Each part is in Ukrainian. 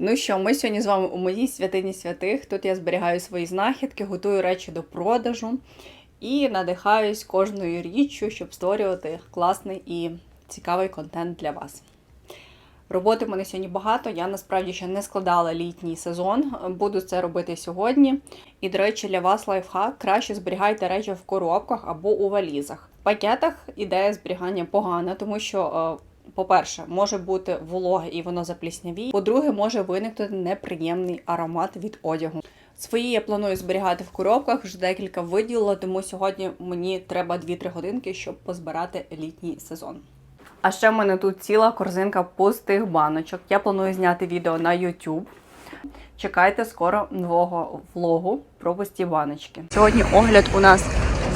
Ну що, ми сьогодні з вами у моїй святині святих. Тут я зберігаю свої знахідки, готую речі до продажу і надихаюсь кожною річчю, щоб створювати класний і цікавий контент для вас. Роботи в мене сьогодні багато. Я насправді ще не складала літній сезон. Буду це робити сьогодні. І, до речі, для вас лайфхак краще зберігайте речі в коробках або у валізах. В пакетах ідея зберігання погана, тому що. По-перше, може бути вологе і воно запліснявіє. По-друге, може виникнути неприємний аромат від одягу. Свої я планую зберігати в коробках, вже декілька виділила, тому сьогодні мені треба 2-3 годинки, щоб позбирати літній сезон. А ще в мене тут ціла корзинка пустих баночок. Я планую зняти відео на YouTube. Чекайте скоро нового влогу про пусті баночки. Сьогодні огляд у нас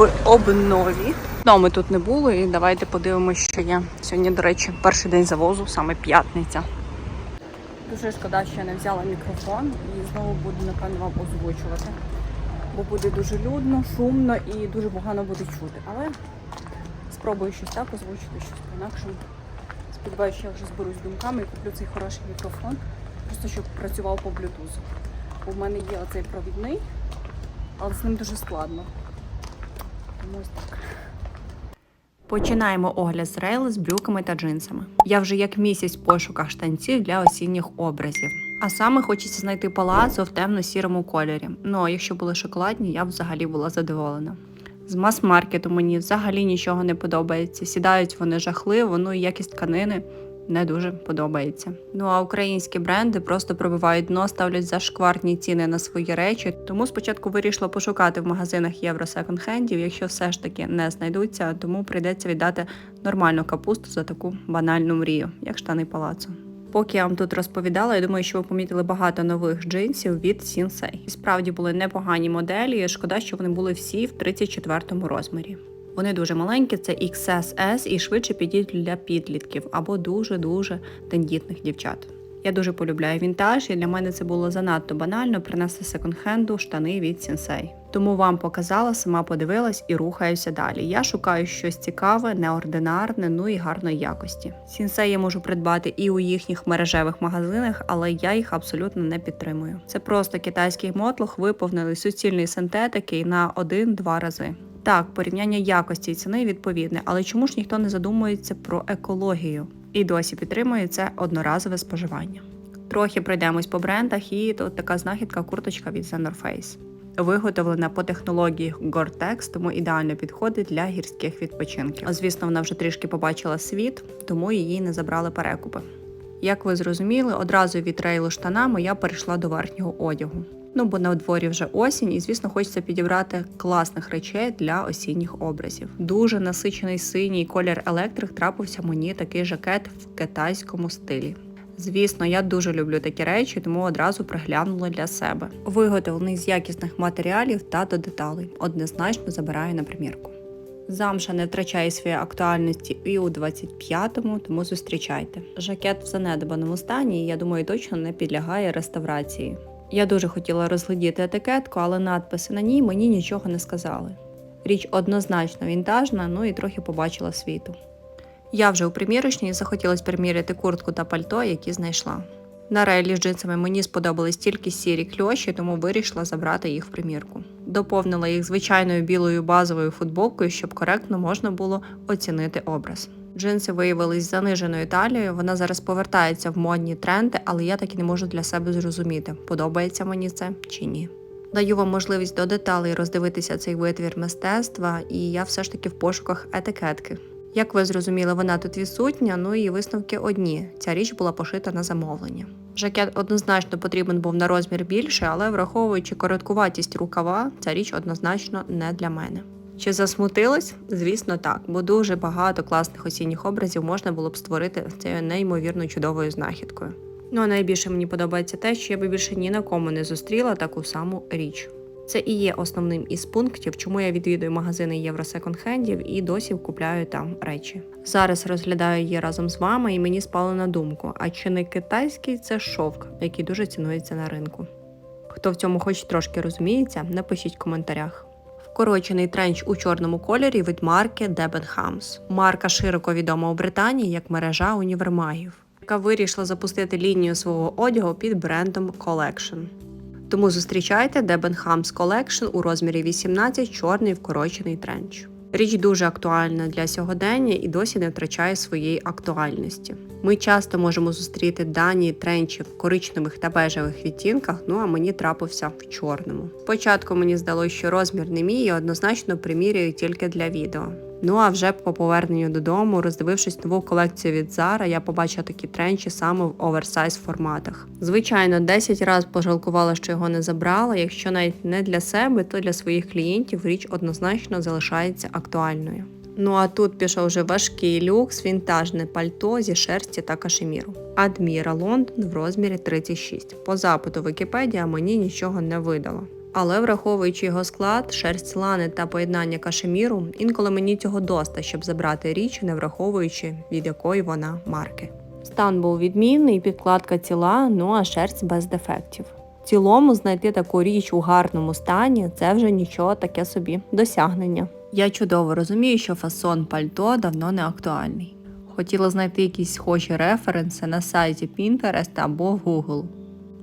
в обнові. Ну, ми тут не були, і давайте подивимося, що є. Сьогодні, до речі, перший день завозу, саме п'ятниця. Дуже шкода, що я не взяла мікрофон і знову буду, напевно, вам озвучувати. Бо буде дуже людно, шумно і дуже погано буде чути. Але спробую щось так озвучити, щось по-інакшому. Сподіваюся, що я вже зберусь думками і куплю цей хороший мікрофон, просто щоб працював по. Бо в мене є оцей провідний, але з ним дуже складно. Тому. Починаємо огляд з рейли з брюками та джинсами. Я вже як місяць в пошуках штанців для осінніх образів. А саме хочеться знайти палацо в темно-сірому кольорі. Ну а якщо були шоколадні, я б взагалі була задоволена. З мас-маркету мені взагалі нічого не подобається. Сідають вони жахливо, ну і якість тканини не дуже подобається. Ну а українські бренди просто пробивають дно, ставлять зашкварні ціни на свої речі. Тому спочатку вирішила пошукати в магазинах євро секонд-хендів, якщо все ж таки не знайдуться, тому прийдеться віддати нормальну капусту за таку банальну мрію, як штани палацу. Поки я вам тут розповідала, я думаю, що ви помітили багато нових джинсів від. І справді були непогані моделі. Шкода, що вони були всі в 34 розмірі. Вони дуже маленькі, це XSS і швидше підійдуть для підлітків або дуже-дуже тендітних дівчат. Я дуже полюбляю вінтаж, і для мене це було занадто банально принести секонд-хенду штани від Sensei. Тому вам показала, сама подивилась і рухаюся далі. Я шукаю щось цікаве, неординарне, ну і гарної якості. Sensei я можу придбати і у їхніх мережевих магазинах, але я їх абсолютно не підтримую. Це просто китайський мотлох, виповнений суцільної синтетики на один-два рази. Так, порівняння якості і ціни відповідне, але чому ж ніхто не задумується про екологію і досі підтримує це одноразове споживання? Трохи пройдемось по брендах, і тут така знахідка курточка від The North Face. Виготовлена по технології Gore-Tex, тому ідеально підходить для гірських відпочинків. Звісно, вона вже трішки побачила світ, тому її не забрали перекупи. Як ви зрозуміли, одразу від рейлу штанами я перейшла до верхнього одягу. Ну бо на дворі вже осінь, і звісно, хочеться підібрати класних речей для осінніх образів. Дуже насичений синій колір електрик трапився мені такий жакет в китайському стилі. Звісно, я дуже люблю такі речі, тому одразу приглянула для себе. Виготовлений з якісних матеріалів та до деталей. Однозначно забираю на примірку. Замша не втрачає своєї актуальності і у 25-му, тому зустрічайте. Жакет в занедбаному стані, я думаю, точно не підлягає реставрації. Я дуже хотіла розглядіти етикетку, але надписи на ній мені нічого не сказали. Річ однозначно вінтажна, ну і трохи побачила світу. Я вже у примірочній захотілося приміряти куртку та пальто, які знайшла. На рейлі з джинсами мені сподобались тільки сірі кльоші, тому вирішила забрати їх в примірку. Доповнила їх звичайною білою базовою футболкою, щоб коректно можна було оцінити образ. Джинси виявились заниженою талією. Вона зараз повертається в модні тренди, але я так і не можу для себе зрозуміти, подобається мені це чи ні. Даю вам можливість до деталей роздивитися цей витвір мистецтва, і я все ж таки в пошуках етикетки. Як ви зрозуміли, вона тут відсутня, ну і висновки одні. Ця річ була пошита на замовлення. Жакет однозначно потрібен був на розмір більше, але враховуючи короткуватість рукава, ця річ однозначно не для мене. Чи засмутилась? Звісно, так, бо дуже багато класних осінніх образів можна було б створити цією неймовірно чудовою знахідкою. Ну а найбільше мені подобається те, що я би більше ні на кому не зустріла таку саму річ. Це і є основним із пунктів, чому я відвідую магазини Євро секонд-хендів і досі купляю там речі. Зараз розглядаю її разом з вами, і мені спало на думку: а чи не китайський це шовк, який дуже цінується на ринку? Хто в цьому хоч трошки розуміється, напишіть в коментарях. Вкорочений тренч у чорному кольорі від марки Debenhams. Марка широко відома у Британії як мережа універмагів. яка вирішила запустити лінію свого одягу під брендом Collection. Тому зустрічайте Debenhams Collection у розмірі 18 чорний вкорочений тренч. Річ дуже актуальна для сьогодення і досі не втрачає своєї актуальності. Ми часто можемо зустріти дані тренчі в коричневих та бежевих відтінках, ну а мені трапився в чорному. Спочатку мені здалося, що розмір не мій і однозначно примірюю тільки для відео. Ну а вже по поверненню додому, роздивившись нову колекцію від Zara, я побачила такі тренчі саме в оверсайз форматах. Звичайно, 10 разів пожалкувала, що його не забрала. Якщо навіть не для себе, то для своїх клієнтів річ однозначно залишається актуальною. Ну а тут пішов вже важкий люкс, вінтажне пальто зі шерсті та кашеміру. Адміра Лондон в розмірі 36. По запиту Вікіпедія мені нічого не видало. Але враховуючи його склад, шерсть лани та поєднання кашеміру, інколи мені цього доста, щоб забрати річ, не враховуючи від якої вона марки. Стан був відмінний, підкладка ціла, ну а шерсть без дефектів. В цілому знайти таку річ у гарному стані це вже нічого таке собі досягнення. Я чудово розумію, що фасон пальто давно не актуальний. Хотіла знайти якісь схожі референси на сайті Pinterest або Google.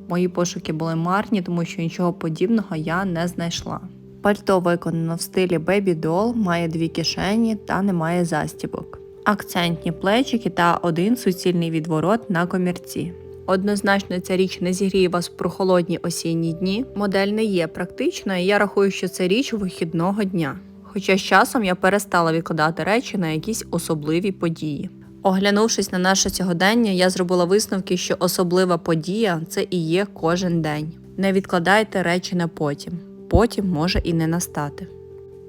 Мої пошуки були марні, тому що нічого подібного я не знайшла. Пальто виконано в стилі Baby Doll, має дві кишені та не має застібок. Акцентні плечики та один суцільний відворот на комірці. Однозначно, ця річ не зігріє вас в прохолодні осінні дні. Модель не є практичною, і я рахую, що це річ вихідного дня. Хоча з часом я перестала відкладати речі на якісь особливі події. Оглянувшись на наше сьогодення, я зробила висновки, що особлива подія це і є кожен день. Не відкладайте речі на потім. Потім може і не настати.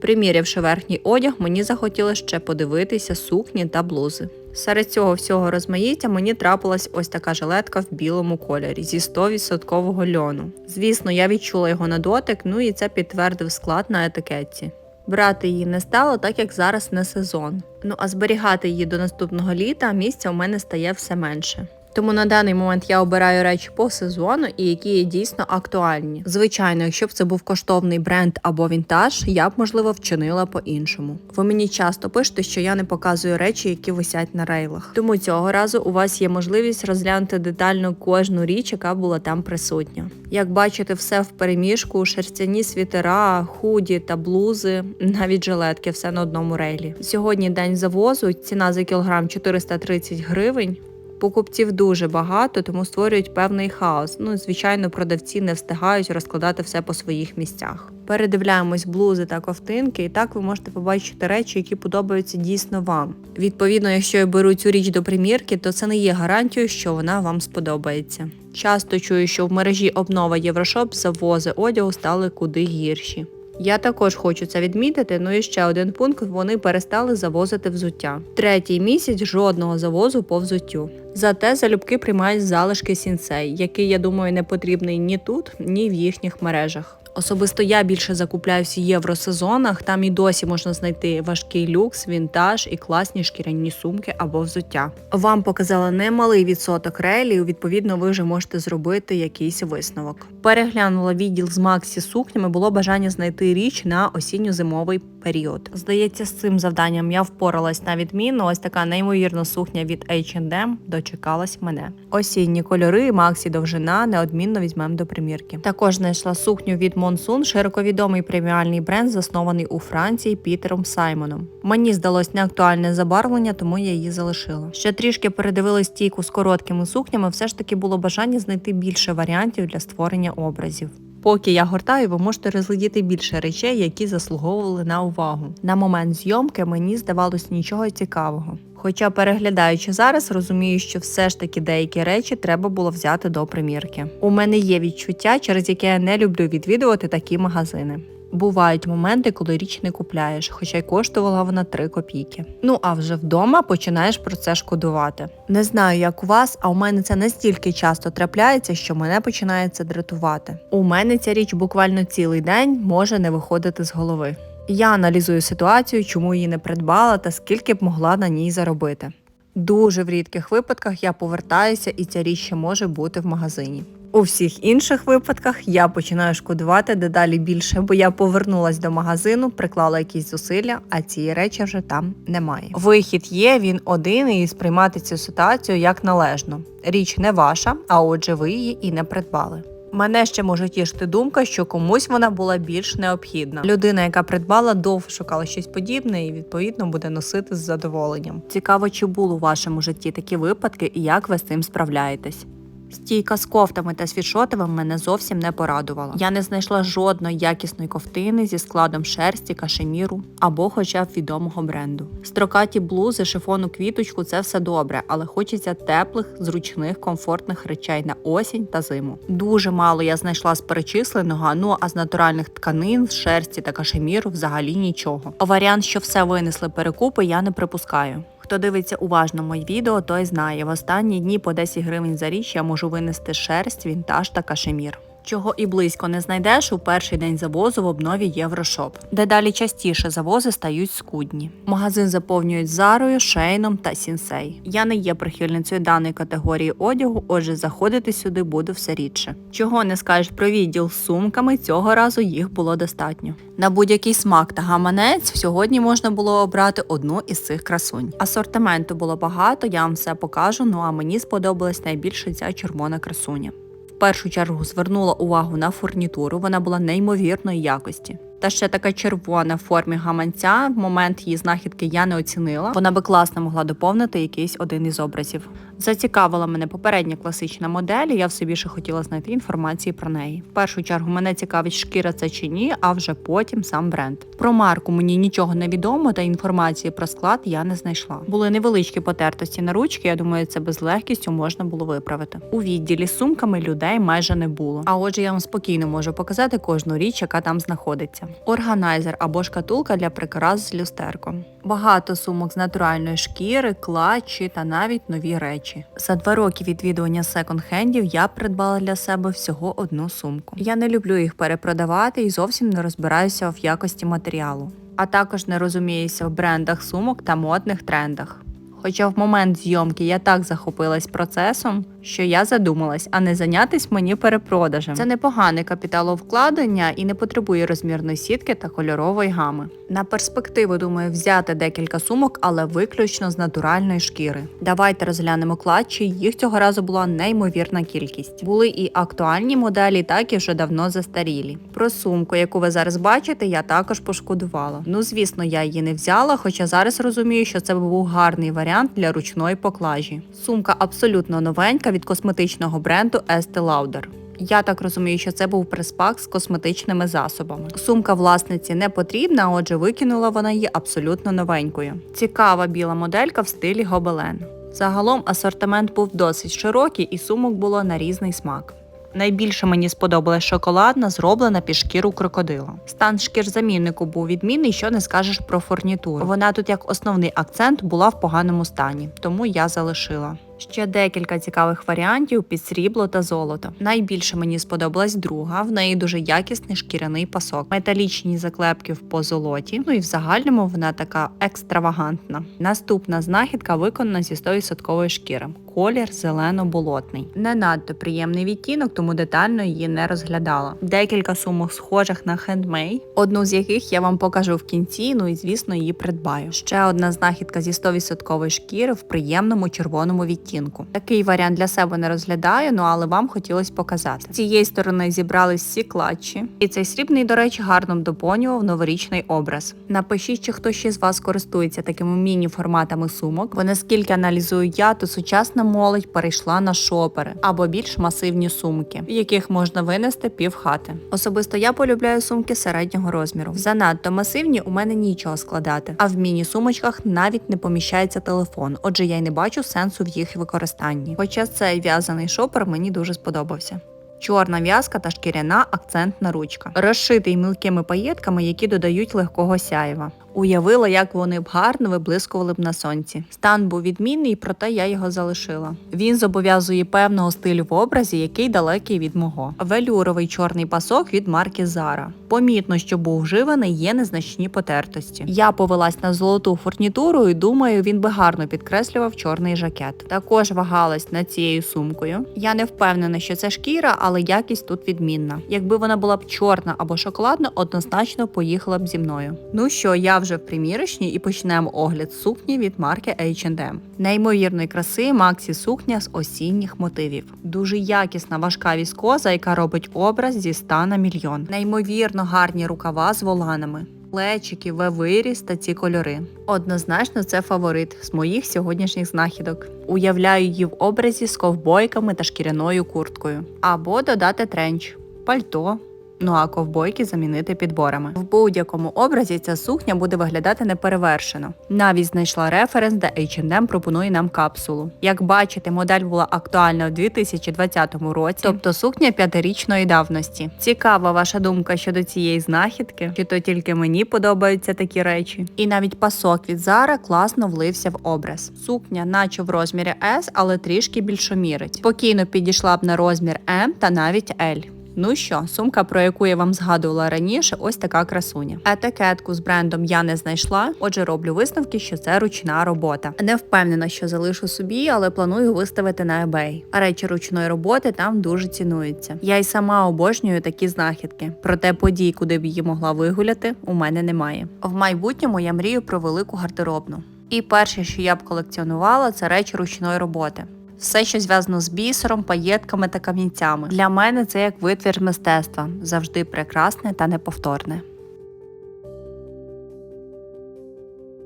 Примірявши верхній одяг, мені захотілося ще подивитися сукні та блузи. Серед цього всього розмаїття мені трапилась ось така жилетка в білому кольорі зі 100% льону. Звісно, я відчула його на дотик, ну і це підтвердив склад на етикетці. Брати її не стало, так як зараз не сезон. Ну а зберігати її до наступного літа місця у мене стає все менше. Тому на даний момент я обираю речі по сезону і які є дійсно актуальні. Звичайно, якщо б це був коштовний бренд або вінтаж, я б можливо вчинила по-іншому. Ви мені часто пишете, що я не показую речі, які висять на рейлах. Тому цього разу у вас є можливість розглянути детально кожну річ, яка була там присутня. Як бачите, все в переміжку, шерстяні світера, худі та блузи, навіть жилетки, все на одному рейлі. Сьогодні день завозу, ціна за кілограм 430 гривень. Покупців дуже багато, тому створюють певний хаос. Ну, звичайно, продавці не встигають розкладати все по своїх місцях. Передивляємось блузи та ковтинки, і так ви можете побачити речі, які подобаються дійсно вам. Відповідно, якщо я беру цю річ до примірки, то це не є гарантією, що вона вам сподобається. Часто чую, що в мережі обнова Єврошоп завози одягу стали куди гірші. Я також хочу це відмітити. Ну і ще один пункт: вони перестали завозити взуття. Третій місяць жодного завозу по взуттю. Зате залюбки приймають залишки сінсей, який, я думаю, не потрібний ні тут, ні в їхніх мережах. Особисто я більше закупляюся в євросезонах. Там і досі можна знайти важкий люкс, вінтаж і класні шкіряні сумки або взуття. Вам показала немалий відсоток рейлів. Відповідно, ви вже можете зробити якийсь висновок. Переглянула відділ з Максі сукнями. Було бажання знайти річ на осінньо-зимовий період. Здається, з цим завданням я впоралась на відмінно. Ось така неймовірна сукня від H&M дочекалась мене. Осінні кольори, Максі довжина неодмінно візьмемо до примірки. Також знайшла сукню від Monsoon, широковідомий преміальний бренд, заснований у Франції Пітером Саймоном. Мені здалось неактуальне забарвлення, тому я її залишила. Ще трішки передивилась стійку з короткими сукнями. Все ж таки було бажання знайти більше варіантів для створення образів. Поки я гортаю, ви можете розглядіти більше речей, які заслуговували на увагу. На момент зйомки мені здавалось нічого цікавого. Хоча, переглядаючи зараз, розумію, що все ж таки деякі речі треба було взяти до примірки. У мене є відчуття, через яке я не люблю відвідувати такі магазини. Бувають моменти, коли річ не купляєш, хоча й коштувала вона 3 копійки. Ну а вже вдома починаєш про це шкодувати. Не знаю, як у вас, а у мене це настільки часто трапляється, що мене починає це дратувати. У мене ця річ буквально цілий день може не виходити з голови. Я аналізую ситуацію, чому її не придбала та скільки б могла на ній заробити. Дуже в рідких випадках я повертаюся, і ця річ ще може бути в магазині. У всіх інших випадках я починаю шкодувати дедалі більше, бо я повернулась до магазину, приклала якісь зусилля, а цієї речі вже там немає. Вихід є, він один, і сприймати цю ситуацію як належно. Річ не ваша, а отже, ви її і не придбали. Мене ще може тішити думка, що комусь вона була більш необхідна. Людина, яка придбала, довго шукала щось подібне і відповідно буде носити з задоволенням. Цікаво, чи були у вашому житті такі випадки і як ви з цим справляєтесь. Стійка з кофтами та світшотами мене зовсім не порадувала. Я не знайшла жодної якісної ковтини зі складом шерсті, кашеміру або хоча б відомого бренду. Строкаті блузи, шифону квіточку це все добре, але хочеться теплих, зручних, комфортних речей на осінь та зиму. Дуже мало я знайшла з перечисленого, ну а з натуральних тканин, з шерсті та кашеміру взагалі нічого. Варіант, що все винесли перекупи, я не припускаю. Хто дивиться уважно моє відео, той знає. В останні дні по 10 гривень за річ я можу винести шерсть, вінтаж та кашемір. Чого і близько не знайдеш у перший день завозу в обнові Єврошоп, де далі частіше завози стають скудні. Магазин заповнюють зарою, шейном та сінсей. Я не є прихильницею даної категорії одягу, отже, заходити сюди буду все рідше. Чого не скажеш про відділ з сумками, цього разу їх було достатньо. На будь-який смак та гаманець сьогодні можна було обрати одну із цих красунь. Асортименту було багато, я вам все покажу. Ну а мені сподобалась найбільше ця червона красуня. В першу чергу звернула увагу на фурнітуру, вона була неймовірної якості. Та ще така червона в формі гаманця. В момент її знахідки я не оцінила. Вона би класно могла доповнити якийсь один із образів. Зацікавила мене попередня класична модель. і Я все більше хотіла знайти інформації про неї. В першу чергу мене цікавить, шкіра це чи ні, а вже потім сам бренд. Про марку мені нічого не відомо, та інформації про склад я не знайшла. Були невеличкі потертості на ручки. Я думаю, це без легкістю можна було виправити. У відділі сумками людей майже не було. А отже, я вам спокійно можу показати кожну річ, яка там знаходиться. Органайзер або шкатулка для прикрас з люстерком. Багато сумок з натуральної шкіри, клатчі та навіть нові речі. За два роки відвідування секонд-хендів я придбала для себе всього одну сумку. Я не люблю їх перепродавати і зовсім не розбираюся в якості матеріалу. А також не розуміюся в брендах сумок та модних трендах. Хоча в момент зйомки я так захопилась процесом, що я задумалась, а не зайнятись мені перепродажем. Це непогане капіталовкладення і не потребує розмірної сітки та кольорової гами. На перспективу думаю взяти декілька сумок, але виключно з натуральної шкіри. Давайте розглянемо клатчі. Їх цього разу була неймовірна кількість. Були і актуальні моделі, так і вже давно застарілі. Про сумку, яку ви зараз бачите, я також пошкодувала. Ну звісно, я її не взяла, хоча зараз розумію, що це був гарний варіант для ручної поклажі. Сумка абсолютно новенька від косметичного бренду Estee Lauder. Я так розумію, що це був приспак з косметичними засобами. Сумка власниці не потрібна, отже, викинула вона її абсолютно новенькою. Цікава біла моделька в стилі гобелен. Загалом асортимент був досить широкий і сумок було на різний смак. Найбільше мені сподобалась шоколадна, зроблена під шкіру крокодила. Стан шкірзаміннику був відмінний, що не скажеш про фурнітуру. Вона тут як основний акцент була в поганому стані, тому я залишила. Ще декілька цікавих варіантів під срібло та золото. Найбільше мені сподобалась друга. В неї дуже якісний шкіряний пасок, металічні заклепки в позолоті. Ну і в загальному вона така екстравагантна. Наступна знахідка виконана зі 100% шкіри. Колір зелено-болотний. Не надто приємний відтінок, тому детально її не розглядала. Декілька сумок схожих на хендмей, одну з яких я вам покажу в кінці. Ну і звісно, її придбаю. Ще одна знахідка зі 100% шкіри в приємному червоному відтінку. Такий варіант для себе не розглядаю, ну але вам хотілося показати. З цієї сторони зібрались всі клатчі, і цей срібний, до речі, гарно доповнював новорічний образ. Напишіть, чи хто ще з вас користується такими міні-форматами сумок, бо наскільки аналізую я, то сучасна молодь перейшла на шопери або більш масивні сумки, в яких можна винести пів хати. Особисто я полюбляю сумки середнього розміру. Занадто масивні у мене нічого складати, а в міні-сумочках навіть не поміщається телефон, отже, я й не бачу сенсу в їх використанні. Хоча цей в'язаний шопер мені дуже сподобався. Чорна в'язка та шкіряна акцентна ручка, розшитий мілкими паєтками, які додають легкого сяєва. Уявила, як вони б гарно виблискували б на сонці. Стан був відмінний, проте я його залишила. Він зобов'язує певного стилю в образі, який далекий від мого. Велюровий чорний пасок від марки Zara. Помітно, що був вживаний, є незначні потертості. Я повелась на золоту фурнітуру і думаю, він би гарно підкреслював чорний жакет. Також вагалась над цією сумкою. Я не впевнена, що це шкіра, але якість тут відмінна. Якби вона була б чорна або шоколадна, однозначно поїхала б зі мною. Ну що, я вже в примірочній і почнемо огляд сукні від марки H&M. Неймовірної краси Максі сукня з осінніх мотивів. Дуже якісна важка віскоза, яка робить образ зі 100 на мільйон. Неймовірно гарні рукава з воланами. Плечики, виріс та ці кольори. Однозначно, це фаворит з моїх сьогоднішніх знахідок. Уявляю її в образі з ковбойками та шкіряною курткою. Або додати тренч, пальто. Ну а ковбойки замінити підборами. В будь-якому образі ця сукня буде виглядати неперевершено. Навіть знайшла референс, де H&M пропонує нам капсулу. Як бачите, модель була актуальна у 2020 році, тобто сукня п'ятирічної давності. Цікава ваша думка щодо цієї знахідки, чи то тільки мені подобаються такі речі. І навіть пасок від Zara класно влився в образ. Сукня, наче в розмірі S, але трішки більшомірець. Спокійно підійшла б на розмір M та навіть L. Ну що, сумка, про яку я вам згадувала раніше, ось така красуня. Етикетку з брендом я не знайшла, отже, роблю висновки, що це ручна робота. Не впевнена, що залишу собі, але планую виставити на eBay. Речі ручної роботи там дуже цінуються. Я й сама обожнюю такі знахідки. Проте подій, куди б її могла вигуляти, у мене немає. В майбутньому я мрію про велику гардеробну. І перше, що я б колекціонувала, це речі ручної роботи. Все, що зв'язано з бісером, паєтками та камінцями. Для мене це як витвір мистецтва, завжди прекрасне та неповторне.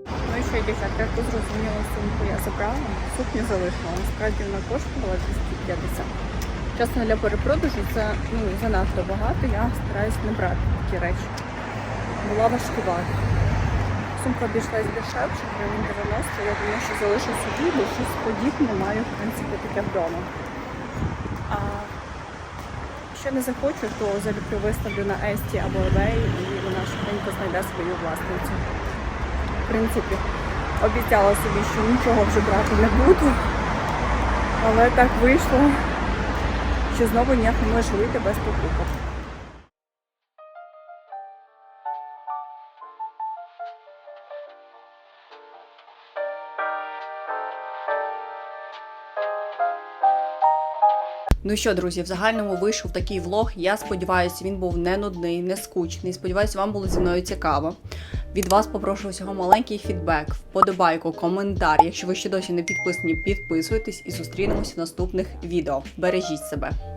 Ну і ви сумку я забрала, сукню залишила. Насправді вона коштувала 250. Чесно, для перепродажу це ну, занадто багато, я стараюсь не брати такі речі. Була важкувата. Сумка обійшлась дешевше, гривень 90, я думаю, що залишу собі, бо щось подібне маю, в принципі, таке вдома. А якщо не захочу, то залюблю виставлю на Есті або eBay і вона швиденько знайде свою власницю в принципі, обіцяла собі, що нічого вже брати не буду. Але так вийшло, що знову ніяк не можу вийти без покупок. Ну що, друзі, в загальному вийшов такий влог. Я сподіваюся, він був не нудний, не скучний. Сподіваюся, вам було зі мною цікаво. Від вас попрошу всього маленький фідбек, вподобайку, коментар. Якщо ви ще досі не підписані, підписуйтесь і зустрінемося в наступних відео. Бережіть себе.